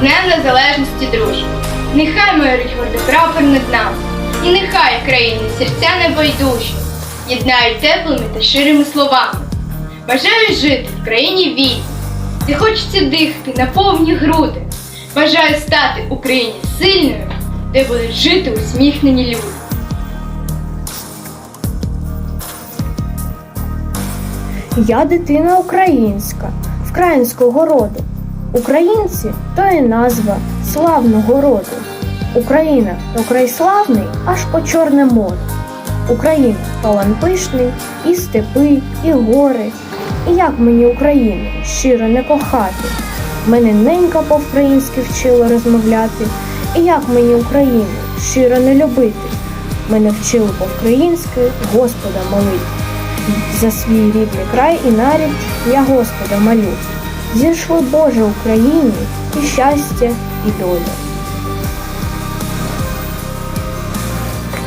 Днем Незалежності, друже. Нехай майорить гордий прапор над нами, і нехай країни серця небайдужі єднають теплими та ширими словами. Бажаю жити в країні вільній, де хочеться дихати на повні груди. Бажаю стати Україні сильною, де будуть жити усміхнені люди. Я дитина українська, вкраїнського роду. Українці то і назва славного роду. Україна то край славний аж по Чорне море. Україна талант пишний, і степи, і гори. І як мені Україну щиро не кохати? Мене ненька по-українськи вчила розмовляти. І як мені Україну щиро не любити? Мене вчили по-українськи Господа молити. За свій рідний край і нарід я Господа молю. Зійшли Боже Україні і щастя, і доля.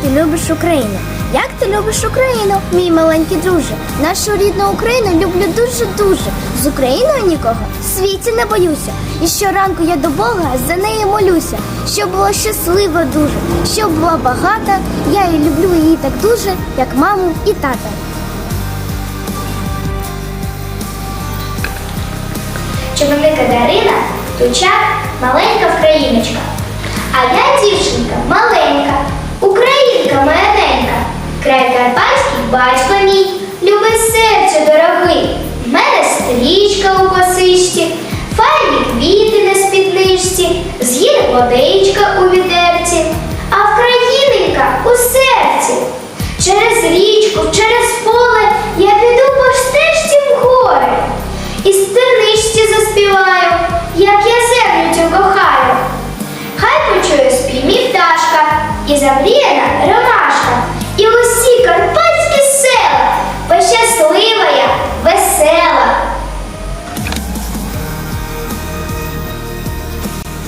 Ти любиш Україну. Як ти любиш Україну, мій маленький друже? Нашу рідну Україну люблю дуже-дуже. З Україною нікого в світі не боюся. І щоранку я до Бога за неї молюся. Щоб була щаслива дуже, щоб була багата. Я і люблю її так дуже, як маму і тата. Чоловіка Дарина, тучак, маленька вкраїночка. А я дівчинка маленька, українка моя ненька. Край Карпатський батько мій, любить серцю дорогий. В мене стрічка у косичці, файні квіти на спідничці, з гір водичка у відерці, а вкраїненька у серці. Через річку, через поле я піду по стежці в гори. І заспіваю, як я землю цю кохаю. Хай почує спів пташка і замріяна ромашка, і усі карпатські села, бо щаслива я, весела.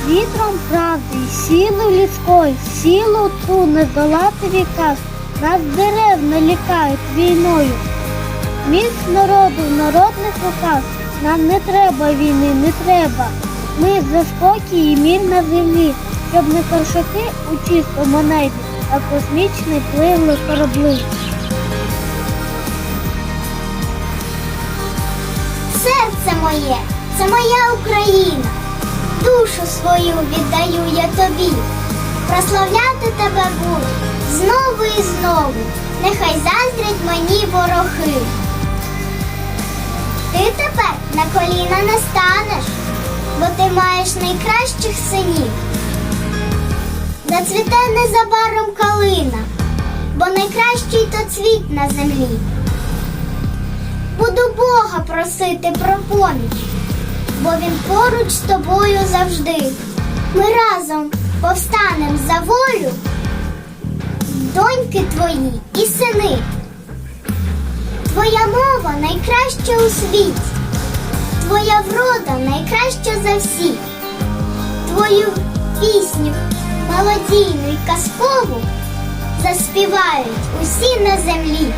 Вітром правди, силу людської, силу ту не здолати віка, нас дерев не лякають війною. Міць народу народних руках, нам не треба війни, не треба. Ми за спокій і мір на землі, щоб не коршаки у чистому небі, а космічний пливли корабли. Серце моє, це моя Україна. Душу свою віддаю я тобі. Прославляти тебе буду знову і знову. Нехай заздрять мені ворохи. Ти тепер на коліна не станеш, бо ти маєш найкращих синів. Зацвіте незабаром калина, бо найкращий то цвіт на землі. Буду Бога просити про поміч, бо він поруч з тобою завжди. Ми разом повстанем за волю, доньки твої і сини. Твоя мова найкраща у світі, твоя врода найкраща за всіх. Твою пісню мелодійну й казкову заспівають усі на землі.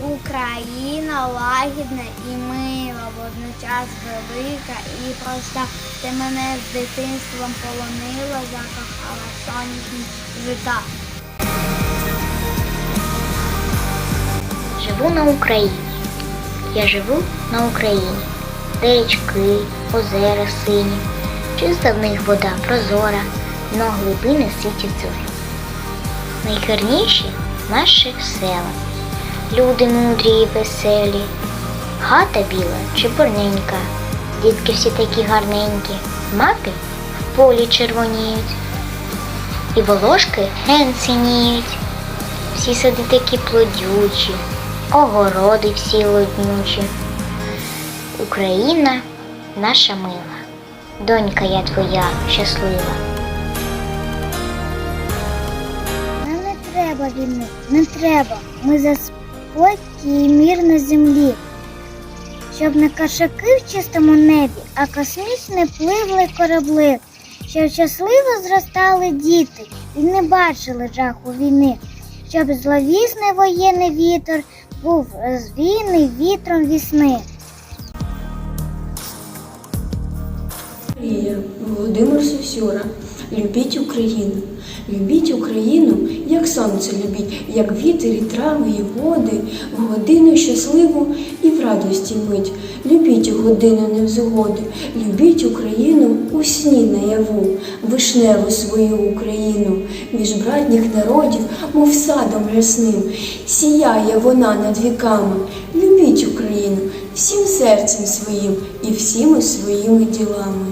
Україна лагідна і мила, водночас велика і проста. Ти мене з дитинством полонила, закохала сонячні жита. Живу на Україні. Я живу на Україні. Де річки, озера сині, чиста в них вода прозора, но глибини світять зорі. Найгарніші наші села, люди мудрі і веселі, хата біла, чепурненька, дітки всі такі гарненькі, маки в полі червоніють, і волошки ген синіють. Всі сади такі плодючі, огороди всі лоднючі. Україна наша мила, донька я твоя щаслива. Нам не треба війни, не треба. Ми за спокій і мір на землі. Щоб не кашаки в чистому небі, а космічне пливли корабли, щоб щасливо зростали діти і не бачили жаху війни, щоб зловісний воєнний вітер був розвійний вітром вісни. Володимир Сосюра. Любіть Україну, любіть Україну, як сонце любіть, як вітер і трави, і води, в годину щасливу і в радості мить. Любіть годину невзгоди, любіть Україну у сні наяву, вишневу свою Україну, між братніх народів, мов садом рясним, сіяє вона над віками. Любіть Україну всім серцем своїм і всіми своїми ділами.